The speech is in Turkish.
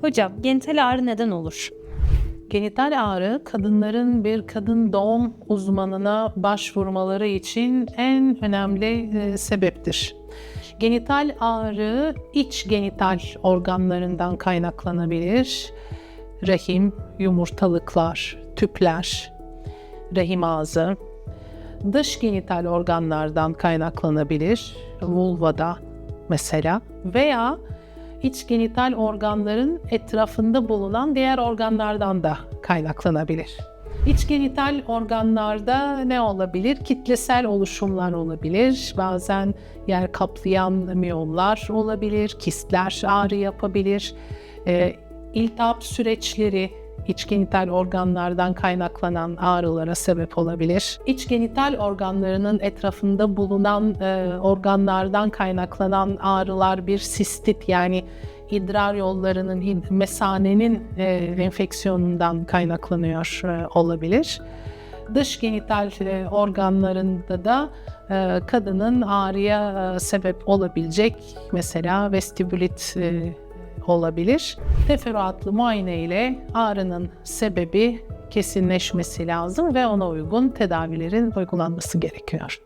Hocam genital ağrı neden olur? Genital ağrı kadınların bir kadın doğum uzmanına başvurmaları için en önemli e, sebeptir. Genital ağrı iç genital organlarından kaynaklanabilir. Rahim, yumurtalıklar, tüpler, rahim ağzı, dış genital organlardan kaynaklanabilir. Vulvada mesela veya iç genital organların etrafında bulunan diğer organlardan da kaynaklanabilir. İç genital organlarda ne olabilir? Kitlesel oluşumlar olabilir. Bazen yer kaplayan miyomlar olabilir. Kistler ağrı yapabilir. Ee, iltihap süreçleri iç genital organlardan kaynaklanan ağrılara sebep olabilir. İç genital organlarının etrafında bulunan e, organlardan kaynaklanan ağrılar bir sistit yani idrar yollarının, mesanenin e, enfeksiyonundan kaynaklanıyor e, olabilir. Dış genital e, organlarında da e, kadının ağrıya e, sebep olabilecek mesela vestibülit e, olabilir. Teferruatlı muayene ile ağrının sebebi kesinleşmesi lazım ve ona uygun tedavilerin uygulanması gerekiyor.